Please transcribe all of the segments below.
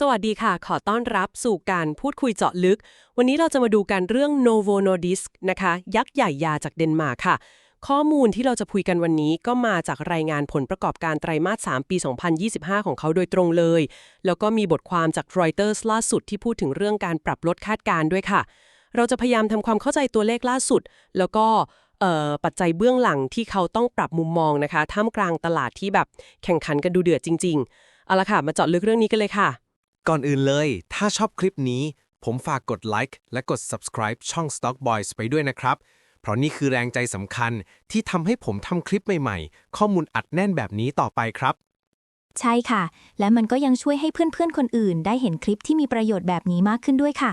สวัสดีค่ะ ขอต้อนรับสู่การพูดคุยเจาะลึก วันนี้เราจะมาดูกันเรื่อง Novo Nordisk นะคะ ยักษ์ใหญ่ยาจากเดนมาร์กค่ะ ข้อมูลที่เราจะคุยกันวันนี้ก็มาจากรายงานผลประกอบการไตรมาส 3 ปี 2025 ของเขาโดยตรงเลย แล้วก็มีบทความจาก Reuters ล่าสุดที่พูดถึงเรื่องการปรับลดคาดการณ์ด้วยค่ะ เราจะพยายามทำความเข้าใจตัวเลขล่าสุด แล้วก็ปัจจัยเบื้องหลังที่เขาต้องปรับมุมมองนะคะ ท่ามกลางตลาดที่แบบแข่งขันกันดูเดือดจริง ๆ เอาละค่ะ มาเจาะลึกเรื่องนี้กันเลยค่ะ ก่อนอื่นเลย ถ้าชอบคลิปนี้ ผมฝากกดไลค์และกด subscribe ช่อง Stock Boys ไปด้วยนะครับ เพราะนี่คือแรงใจสำคัญที่ทำให้ผมทำคลิปใหม่ๆ ข้อมูลอัดแน่นแบบนี้ต่อไปครับ ใช่ค่ะ และมันก็ยังช่วยให้เพื่อนๆ คนอื่น ได้เห็นคลิปที่มีประโยชน์แบบนี้มากขึ้นด้วยค่ะ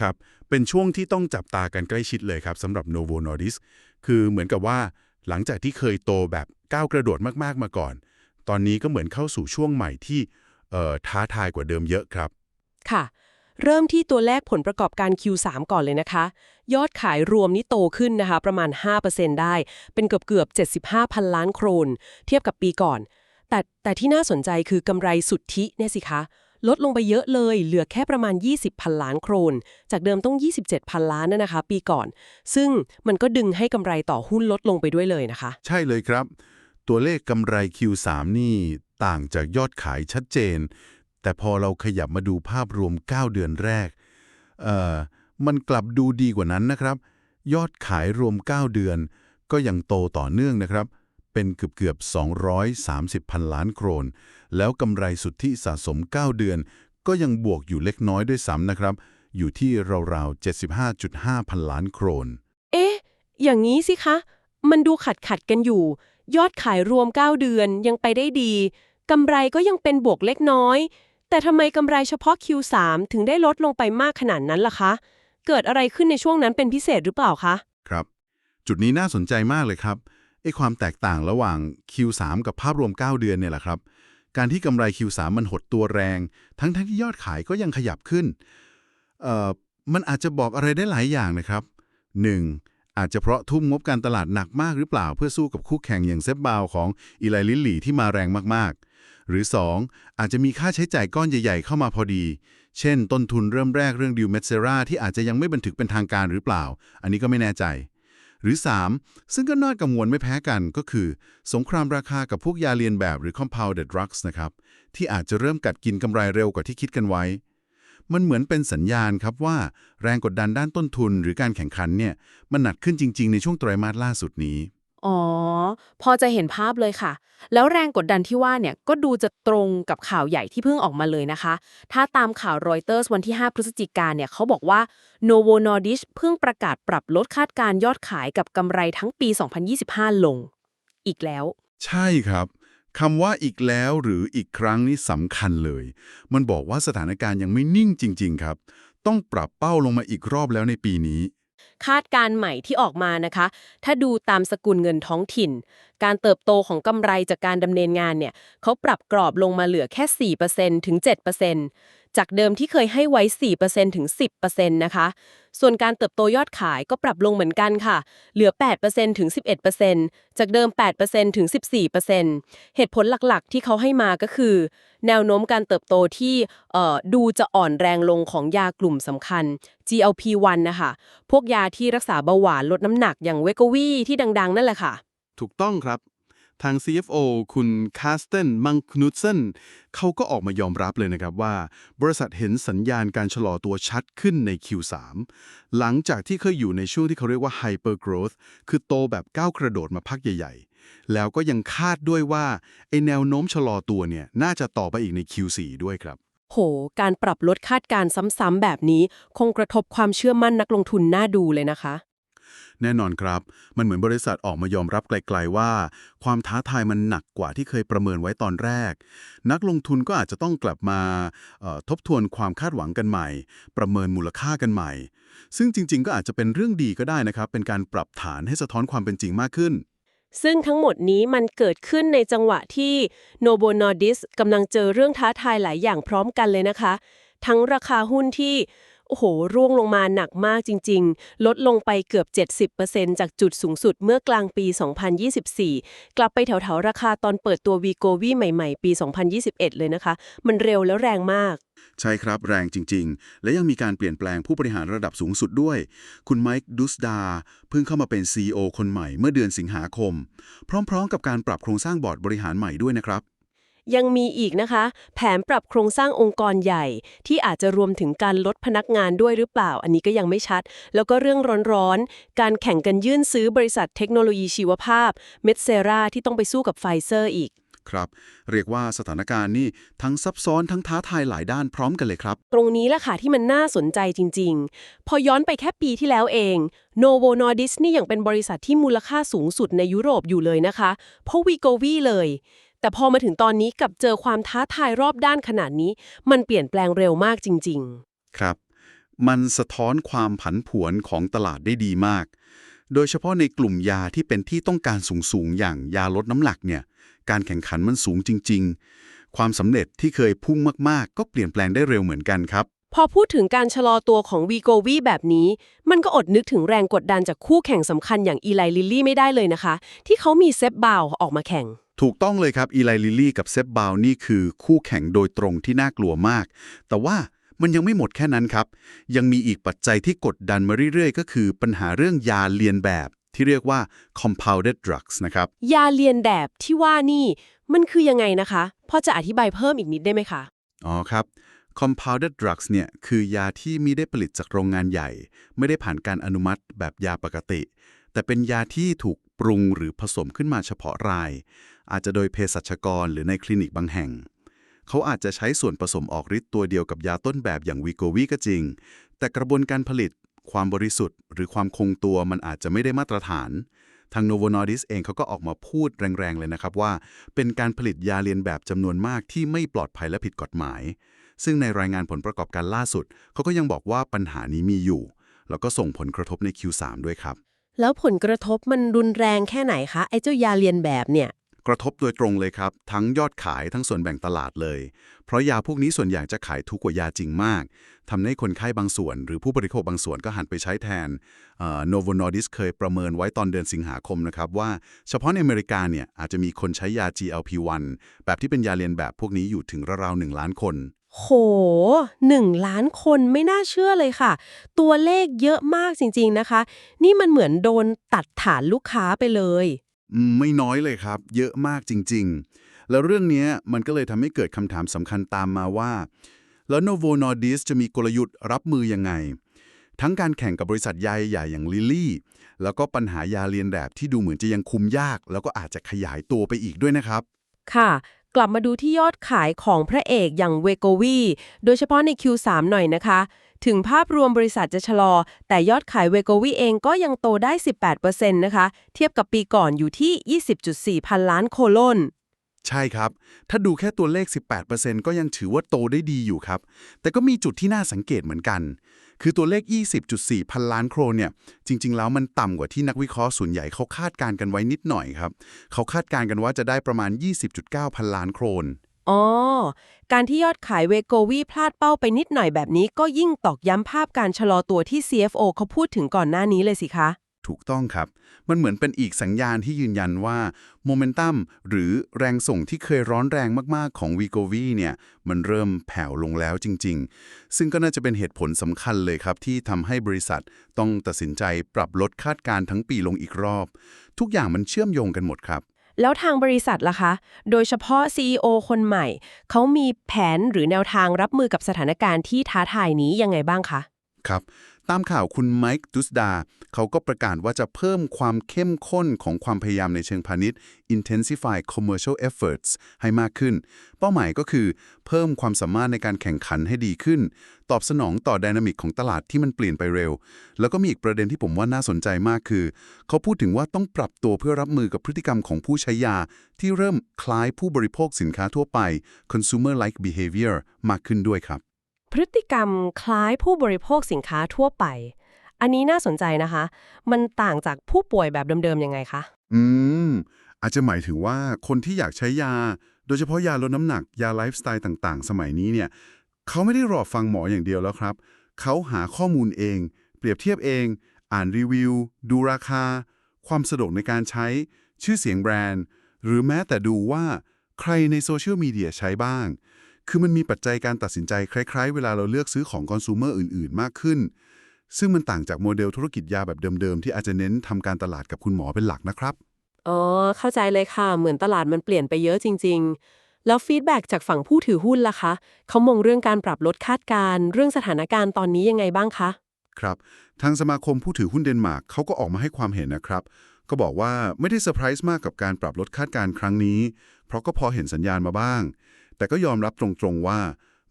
ครับ เป็นช่วงที่ต้องจับตากันใกล้ชิดเลยครับสำหรับ Novo Nordisk คือเหมือนกับว่า หลังจากที่เคยโตแบบก้าวกระโดดมากๆมาก่อน ตอนนี้ก็เหมือนเข้าสู่ช่วงใหม่ที่เอ่อ ท้าทายกว่าเดิมเยอะครับ ค่ะ เริ่มที่ตัวเลขผลประกอบการ Q3 ก่อนเลยนะคะ ยอดขายรวมนี่โตขึ้นนะคะ ประมาณ 5%ได้ เป็นเกือบเกือบๆ75 พันล้านโครน เทียบกับปีก่อน แต่แต่ที่น่าสนใจคือกำไรสุทธิเนี่ยสิคะ ลดลงไปเยอะเลย เหลือแค่ประมาณ 20 พันล้านโครน จากเดิมต้อง 27 พันล้านนะนะคะ ปีก่อน ซึ่งมันก็ดึงให้กำไรต่อหุ้นลดลงไปด้วยเลยนะคะ ใช่เลยครับ ตัวเลขกำไร Q3 นี่ ต่างจากยอดขายชัดเจน แต่พอเราขยับมาดูภาพรวม 9 เดือนแรกเอ่อมันกลับดูดีกว่านั้นนะครับ ยอดขายรวม 9 เดือน ก็ยังโตต่อเนื่องนะครับ เป็นเกือบเกือบ230 พันล้านโครน แล้วกำไรสุทธิสะสม 9 เดือน ก็ยังบวกอยู่เล็กน้อยด้วยซ้ำนะครับ อยู่ที่ราวๆ 75.5 พันล้านโครน เอ๊ะ อย่างนี้สิคะ มันดูขัดขัดกันอยู่ ยอดขายรวม 9 เดือนยังไปได้ดี กำไรก็ยังเป็นบวกเล็กน้อย แต่ทำไมกำไรเฉพาะ Q3 ถึงได้ลดลงไปมากขนาดนั้นล่ะคะ เกิดอะไรขึ้นในช่วงนั้นเป็นพิเศษหรือเปล่าคะ ครับ จุดนี้น่าสนใจมากเลยครับไอ้ความแตกต่างระหว่าง Q3 กับภาพรวม 9 เดือนเนี่ยแหละครับ การที่กำไร Q3 มันหดตัวแรง ทั้งๆทที่ยอดขายก็ยังขยับขึ้น เอ่อ มันอาจจะบอกอะไรได้หลายอย่างนะครับ 1. อาจจะเพราะทุ่มงบการตลาดหนักมากหรือเปล่า เพื่อสู้กับคู่แข่งอย่างเซฟบาวของอีไลลิลลี่ที่มาแรงมากๆ หรือ 2. อาจจะมีค่าใช้จ่ายก้อนใหญ่ ๆ เข้ามาพอดี เช่น ต้นทุนเริ่มแรกเรื่องดิวเม s เซราที่อาจจะยังไม่บันทึกเป็นทางการหรือเปล่า อันนี้ก็ไม่แน่ใจ หรือ 3. ซึ่งก็น่ากังวลไม่แพ้กันก็คือ สงครามราคากับพวกยาเลียนแบบหรือ compounded drugs นะครับที่อาจจะเริ่มกัดกินกำไรเร็วกว่าที่คิดกันไว้ มันเหมือนเป็นสัญญาณครับว่า แรงกดดันด้านต้นทุนหรือการแข่งขันเนี่ยมันหนักขึ้นจริง ๆ ในช่วงไตรมาสล่าสุดนี้ อ๋อ พอจะเห็นภาพเลยค่ะ แล้วแรงกดดันที่ว่าเนี่ยก็ดูจะตรงกับข่าวใหญ่ที่เพิ่งออกมาเลยนะคะ ถ้าตามข่าวรอยเตอร์สวันที่ 5 พฤศจิกาเนี่ยเขาบอกว่า Novo Nordisk เพิ่งประกาศปรับลดคาดการณ์ยอดขายกับกำไรทั้งปี 2025 ลง อีกแล้ว ใช่ครับคำว่าอีกแล้วหรืออีกครั้งนี่สำคัญเลย มันบอกว่าสถานการณ์ยังไม่นิ่งจริง ๆ ครับ ต้องปรับเป้าลงมาอีกรอบแล้วในปีนี้ คาดการณ์ใหม่ที่ออกมานะคะ ถ้าดูตามสกุลเงินท้องถิ่น การเติบโตของกำไรจากการดำเนินงานเนี่ยเขาปรับกรอบลงมาเหลือแค่ 4%ถึง 7% จากเดิมที่เคยให้ไว้ 4%ถึง 10%นะคะ ส่วนการเติบโตยอดขายก็ปรับลงเหมือนกันค่ะ เหลือ 8%ถึง 11%จากเดิม 8%ถึง 14%เหตุผลหลักๆ ที่เขาให้มาก็คือ แนวโน้มการเติบโตที่ดูจะอ่อนแรงลงของยากลุ่มสำคัญ GLP-1 นะคะ พวกยาที่รักษาเบาหวานลดน้ำหนักอย่างเวกวีที่ดัง ๆ นั่นแหละค่ะ ถูกต้องครับ ทาง CFO คุณคาสเตนมังคนุตเซนเขาก็ออกมายอมรับเลยนะครับว่า บริษัทเห็นสัญญาณการชะลอตัวชัดขึ้นใน Q3 หลังจากที่เคยอยู่ในช่วงที่เขาเรียกว่า Hyper Growth คือโตแบบก้าวกระโดดมาพักใหญ่ๆ แล้วก็ยังคาดด้วยว่าไอแนวโน้มชะลอตัวเนี่ยน่าจะต่อไปอีกใน Q4 ด้วยครับโห การปรับลดคาดการณ์ซ้ำๆแบบนี้ คงกระทบความเชื่อมั่นนักลงทุนน่าดูเลยนะคะ แน่นอนครับ มันเหมือนบริษัทออกมายอมรับไกลๆว่า ความท้าทายมันหนักกว่าที่เคยประเมินไว้ตอนแรก นักลงทุนก็อาจจะต้องกลับมาทบทวนความคาดหวังกันใหม่ ประเมินมูลค่ากันใหม่ ซึ่งจริง ๆ ก็อาจจะเป็นเรื่องดีก็ได้นะครับ เป็นการปรับฐานให้สะท้อนความเป็นจริงมากขึ้นซึ่งทั้งหมดนี้มันเกิดขึ้นในจังหวะที่ Novo Nordisk กำลังเจอเรื่องท้าทายหลายอย่างพร้อมกันเลยนะคะ ทั้งราคาหุ้นที่ โอ้โห ร่วงลงมาหนักมากจริง ๆ ลดลงไปเกือบ 70%จากจุดสูงสุดเมื่อกลางปี 2024 กลับไปแถวๆ ราคาตอนเปิดตัว v ีโกวีใหม่ๆ ปี 2021 เลยนะคะ มันเร็วแล้วแรงมาก ใช่ครับแรงจริง ๆ และยังมีการเปลี่ยนแปลงผู้บริหารระดับสูงสุดด้วย คุณไมค์ดุสดาเพิ่งเข้ามาเป็น CEO คนใหม่เมื่อเดือนสิงหาคม พร้อม ๆ กับการปรับโครงสร้างบอร์ดบริหารใหม่ด้วยนะครับ ยังมีอีกนะคะ แผนปรับโครงสร้างองค์กรใหญ่ ที่อาจจะรวมถึงการลดพนักงานด้วยหรือเปล่า อันนี้ก็ยังไม่ชัด แล้วก็เรื่องร้อนๆ การแข่งกันยื่นซื้อบริษัทเทคโนโลยีชีวภาพเมดเซราที่ต้องไปสู้กับไฟเซอร์อีกครับเรียกว่าสถานการณ์นี่ทั้งซับซ้อนทั้งท้าทายหลายด้านพร้อมกันเลยครับ ตรงนี้แหละค่ะที่มันน่าสนใจจริง ๆ พอย้อนไปแค่ปีที่แล้วเอง Novo Nordisk นี่ยังเป็นบริษัทที่มูลค่าสูงสุดในยุโรปอยู่เลยนะคะเพราะวีโกวีเลย แต่พอมาถึงตอนนี้กับเจอความท้าทายรอบด้านขนาดนี้ มันเปลี่ยนแปลงเร็วมากจริงครับ มันสะท้อนความผันผวนของตลาดได้ดีมาก โดยเฉพาะในกลุ่มยาที่เป็นที่ต้องการสูงๆ อย่างยาลดน้ำหนักเนี่ย การแข่งขันมันสูงจริง ๆ ความสำเร็จที่เคยพุ่งมากๆ ก็เปลี่ยนแปลงได้เร็วเหมือนกันครับๆพอพูดถึงการชะลอตัวของวีโกวีแบบนี้ มันก็อดนึกถึงแรงกดดันจากคู่แข่งสำคัญอย่างอีไลลิลลี่ไม่ได้เลยนะคะ ที่เขามีเซฟบาวออกมาแข่ง ถูกต้องเลยครับ อีไลลิลลี่กับเซฟบาวนี่คือคู่แข่งโดยตรงที่น่ากลัวมาก แต่ว่ามันยังไม่หมดแค่นั้นครับ ยังมีอีกปัจจัยที่กดดันมาเรื่อยๆ ก็คือปัญหาเรื่องยาเลียนแบบ ที่เรียกว่า compounded drugs นะครับ ยาเลียนแบบที่ว่านี่ มันคือยังไงนะคะพอจะอธิบายเพิ่มอีกนิดได้ไหมคะ อ๋อครับ compounded drugs เนี่ยคือยาที่ไม่ได้ผลิตจากโรงงานใหญ่ ไม่ได้ผ่านการอนุมัติแบบยาปกติ แต่เป็นยาที่ถูกปรุงหรือผสมขึ้นมาเฉพาะราย อาจจะโดยเภสัชกรหรือในคลินิกบางแห่ง เขาอาจจะใช้ส่วนผสมออกฤทธิ์ตัวเดียวกับยาต้นแบบอย่างวีโกวีก็จริง แต่กระบวนการผลิต ความบริสุทธิ์ หรือความคงตัวมันอาจจะไม่ได้มาตรฐาน ทาง Novo Nordisk เองเขาก็ออกมาพูดแรงๆเลยนะครับว่า เป็นการผลิตยาเลียนแบบจำนวนมากที่ไม่ปลอดภัยและผิดกฎหมาย ซึ่งในรายงานผลประกอบการล่าสุด เขาก็ยังบอกว่าปัญหานี้มีอยู่ แล้วก็ส่งผลกระทบใน Q3 ด้วยครับแล้วผลกระทบมันรุนแรงแค่ไหนคะ ไอ้เจ้ายาเลียนแบบเนี่ย กระทบโดยตรงเลยครับ ทั้งยอดขายทั้งส่วนแบ่งตลาดเลย เพราะยาพวกนี้ส่วนใหญ่จะขายถูกกว่ายาจริงมากทำให้คนไข้บางส่วน หรือผู้บริโภคบางส่วนก็หันไปใช้แทนโนโวนอร์ดิสเคยประเมินไว้ตอนเดือนสิงหาคมนะครับว่าเฉพาะในอเมริกาเนี่ยอาจจะมีคนใช้ยา GLP-1 แบบที่เป็นยาเลียนแบบพวกนี้อยู่ถึงราวๆหนึ่งล้านคนโหหนึ่งล้านคนไม่น่าเชื่อเลยค่ะ ตัวเลขเยอะมากจริง ๆนะคะ นี่มันเหมือนโดนตัดฐานลูกค้าไปเลย ไม่น้อยเลยครับ เยอะมากจริง ๆ แล้วเรื่องนี้มันก็เลยทำให้เกิดคำถามสำคัญตามมาว่า แล้ว Novo n o r d i s จะมีกลยุทธ์รับมือยังไง ทั้งการแข่งกับบริษัทใหญ่ใหญ่อย่างลิลลี่ แล้วก็ปัญหายาเลียนแบบที่ดูเหมือนจะยังคุมยาก แล้วก็อาจจะขยายตัวไปอีกด้วยนะครับ ค่ะ กลับมาดูที่ยอดขายของพระเอกอย่างเวโกวีโดยเฉพาะใน Q3 หน่อยนะคะ ถึงภาพรวมบริษัทจะชะลอ แต่ยอดขายเวโกวีเองก็ยังโตได้ 18%นะคะ เทียบกับปีก่อนอยู่ที่ 20.4 พันล้านโคโลนใช่ครับ ถ้าดูแค่ตัวเลข 18%ก็ยังถือว่าโตได้ดีอยู่ครับ แต่ก็มีจุดที่น่าสังเกตเหมือนกัน คือตัวเลข 20.4 พันล้านโครนเนี่ย จริง ๆ แล้วมันต่ำกว่าที่นักวิเคราะห์ส่วนใหญ่เขาคาดการณ์กันไว้นิดหน่อยครับ เขาคาดการณ์กันว่าจะได้ประมาณ 20.9 พันล้านโครน อ๋อ การที่ยอดขายเวโกวีพลาดเป้าไปนิดหน่อยแบบนี้ก็ยิ่งตอกย้ำภาพการชะลอตัวที่ CFO เขาพูดถึงก่อนหน้านี้เลยสิคะ ถูกต้องครับ มันเหมือนเป็นอีกสัญญาณที่ยืนยันว่าโมเมนตัมหรือแรงส่งที่เคยร้อนแรงมาก ๆ ของ v ีโกวีเนี่ย มันเริ่มแผ่วลงแล้วจริง ๆ ซึ่งก็น่าจะเป็นเหตุผลสำคัญเลยครับ ที่ทำให้บริษัทต้องตัดสินใจปรับลดคาดการณ์ทั้งปีลงอีกรอบ ทุกอย่างมันเชื่อมโยงกันหมดครับ แล้วทางบริษัทล่ะคะ โดยเฉพาะ CEO คนใหม่ เขามีแผนหรือแนวทางรับมือกับสถานการณ์ที่ท้าทายนี้ยังไงบ้างคะ ครับ ตามข่าวคุณไมค์ดุสดาเขาก็ประกาศว่าจะเพิ่มความเข้มข้นของความพยายามในเชิงพาณิชย์ intensify commercial efforts ให้มากขึ้น เป้าหมายก็คือ เพิ่มความสามารถในการแข่งขันให้ดีขึ้น ตอบสนองต่อไดนามิกของตลาดที่มันเปลี่ยนไปเร็ว แล้วก็มีอีกประเด็นที่ผมว่าน่าสนใจมากคือ เขาพูดถึงว่าต้องปรับตัวเพื่อรับมือกับพฤติกรรมของผู้ใช้ยา ที่เริ่มคล้ายผู้บริโภคสินค้าทั่วไป consumer like behavior มากขึ้นด้วยครับ พฤติกรรมคล้ายผู้บริโภคสินค้าทั่วไป อันนี้น่าสนใจนะคะ มันต่างจากผู้ป่วยแบบเดิมๆยังไงคะ อืม อาจจะหมายถึงว่าคนที่อยากใช้ยา โดยเฉพาะยาลดน้ำหนัก ยาไลฟ์สไตล์ต่างๆ สมัยนี้เนี่ย เขาไม่ได้รอฟังหมออย่างเดียวแล้วครับ เขาหาข้อมูลเอง เปรียบเทียบเอง อ่านรีวิว ดูราคา ความสะดวกในการใช้ ชื่อเสียงแบรนด์ หรือแม้แต่ดูว่าใครในโซเชียลมีเดียใช้บ้าง คือมันมีปัจจัยการตัดสินใจคล้ายๆ เวลาเราเลือกซื้อของคอน sumer อื่น ๆ มากขึ้น ซึ่งมันต่างจากโมเดลธุรกิจยาแบบเดิม ๆ ที่อาจจะเน้นทำการตลาดกับคุณหมอเป็นหลักนะครับ อ๋อ เข้าใจเลยค่ะ เหมือนตลาดมันเปลี่ยนไปเยอะจริง ๆ แล้วฟีดแบ็กจากฝั่งผู้ถือหุ้นล่ะคะ เขามองเรื่องการปรับลดคาดการณ์เรื่องสถานการณ์ตอนนี้ยังไงบ้างคะ ครับ ทางสมาคมผู้ถือหุ้นเดนมาร์กเขาก็ออกมาให้ความเห็นนะครับก็บอกว่าไม่ได้เซอร์ไพรส์มากกับการปรับลดคาดการณ์ครั้งนี้ เพราะก็พอเห็นสัญญาณมาบ้าง แต่ก็ยอมรับตรงๆว่า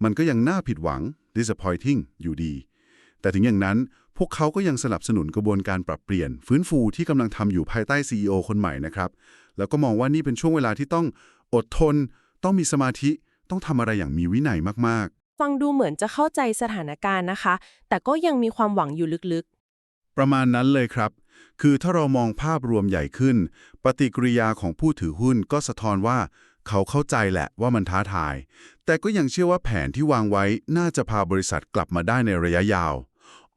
มันก็ยังน่าผิดหวัง disappointing อยู่ดี แต่ถึงอย่างนั้นพวกเขาก็ยังสนับสนุนกระบวนการปรับเปลี่ยน ฟื้นฟูที่กำลังทำอยู่ภายใต้ CEO คนใหม่นะครับ แล้วก็มองว่านี่เป็นช่วงเวลาที่ต้องอดทน ต้องมีสมาธิ ต้องทำอะไรอย่างมีวินัยมากๆ ฟังดูเหมือนจะเข้าใจสถานการณ์นะคะ แต่ก็ยังมีความหวังอยู่ลึกประมาณนั้นเลยครับ คือถ้าเรามองภาพรวมใหญ่ขึ้น ปฏิกิริยาของผู้ถือหุ้นก็สะท้อนว่า เขาเข้าใจแหละว่ามันท้าทาย แต่ก็ยังเชื่อว่าแผนที่วางไว้น่าจะพาบริษัทกลับมาได้ในระยะยาว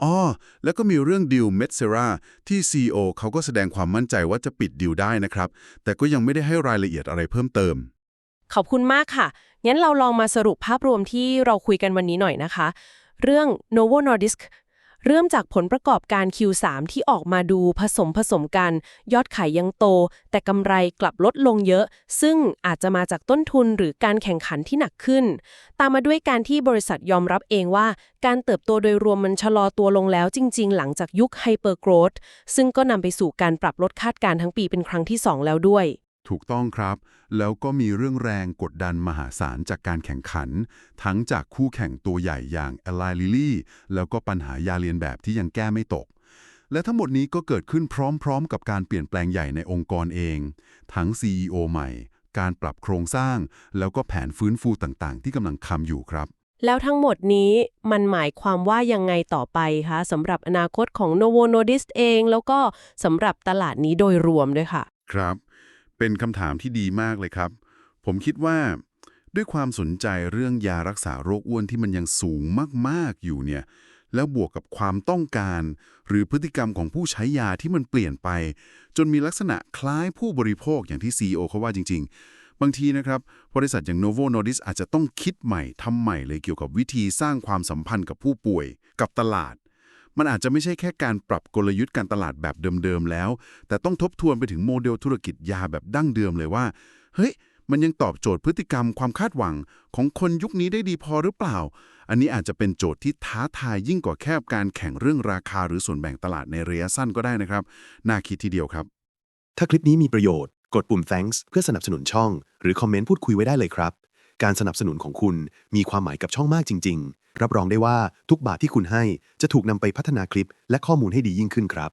อ้อแล้วก็มีเรื่องดิวเมดเซราที่ CEO เขาก็แสดงความมั่นใจว่าจะปิดดิวได้นะครับ แต่ก็ยังไม่ได้ให้รายละเอียดอะไรเพิ่มเติม ขอบคุณมากค่ะ งั้นเราลองมาสรุปภาพรวมที่เราคุยกันวันนี้หน่อยนะคะ เรื่อง Novo Nordisk เริ่มจากผลประกอบการ Q3 ที่ออกมาดูผสมผสมกัน ยอดขายยังโต แต่กำไรกลับลดลงเยอะ ซึ่งอาจจะมาจากต้นทุนหรือการแข่งขันที่หนักขึ้น ตามมาด้วยการที่บริษัทยอมรับเองว่า การเติบโตโดยรวมมันชะลอตัวลงแล้วจริง ๆ หลังจากยุคไฮเปอร์โกรธซึ่งก็นำไปสู่การปรับลดคาดการณ์ทั้งปีเป็นครั้งที่ 2 แล้วด้วย ถูกต้องครับ แล้วก็มีเรื่องแรงกดดันมหาศาลจากการแข่งขัน ทั้งจากคู่แข่งตัวใหญ่อย่าง a l i l i l y แล้วก็ปัญหายาเรียนแบบที่ยังแก้ไม่ตก และทั้งหมดนี้ก็เกิดขึ้นพร้อมๆ กับการเปลี่ยนแปลงใหญ่ในองค์กรเอง ทั้ง CEO ใหม่ การปรับโครงสร้าง แล้วก็แผนฟื้นฟูต่างๆ ที่กำลังทำอยู่ครับ แล้วทั้งหมดนี้มันหมายความว่ายังไงต่อไปคะสำหรับอนาคตของ Novo Nordisk เอง แล้วก็สำหรับตลาดนี้โดยรวมด้วยค่ะ ครับ เป็นคำถามที่ดีมากเลยครับ ผมคิดว่า ด้วยความสนใจเรื่องยารักษาโรคอ้วนที่มันยังสูงมากๆอยู่เนี่ย แล้วบวกกับความต้องการ หรือพฤติกรรมของผู้ใช้ยาที่มันเปลี่ยนไป จนมีลักษณะคล้ายผู้บริโภคอย่างที่ CEO เขาว่าจริง ๆ บางทีนะครับ บริษัทอย่าง Novo Nordisk อาจจะต้องคิดใหม่ทำใหม่เลยเกี่ยวกับวิธีสร้างความสัมพันธ์กับผู้ป่วย กับตลาด มันอาจจะไม่ใช่แค่การปรับกลยุทธ์การตลาดแบบเดิมๆแล้ว แต่ต้องทบทวนไปถึงโมเดลธุรกิจยาแบบดั้งเดิมเลยว่า เฮ้ย มันยังตอบโจทย์พฤติกรรมความคาดหวังของคนยุคนี้ได้ดีพอหรือเปล่า อันนี้อาจจะเป็นโจทย์ที่ท้าทายยิ่งกว่าแค่การแข่งเรื่องราคาหรือส่วนแบ่งตลาดในระยะสั้นก็ได้นะครับ น่าคิดทีเดียวครับ ถ้าคลิปนี้มีประโยชน์ กดปุ่ม thanks เพื่อสนับสนุนช่อง หรือคอมเมนต์พูดคุยไว้ได้เลยครับ การสนับสนุนของคุณมีความหมายกับช่องมากจริง ๆ รับรองได้ว่าทุกบาทที่คุณให้จะถูกนำไปพัฒนาคลิปและข้อมูลให้ดียิ่งขึ้นครับ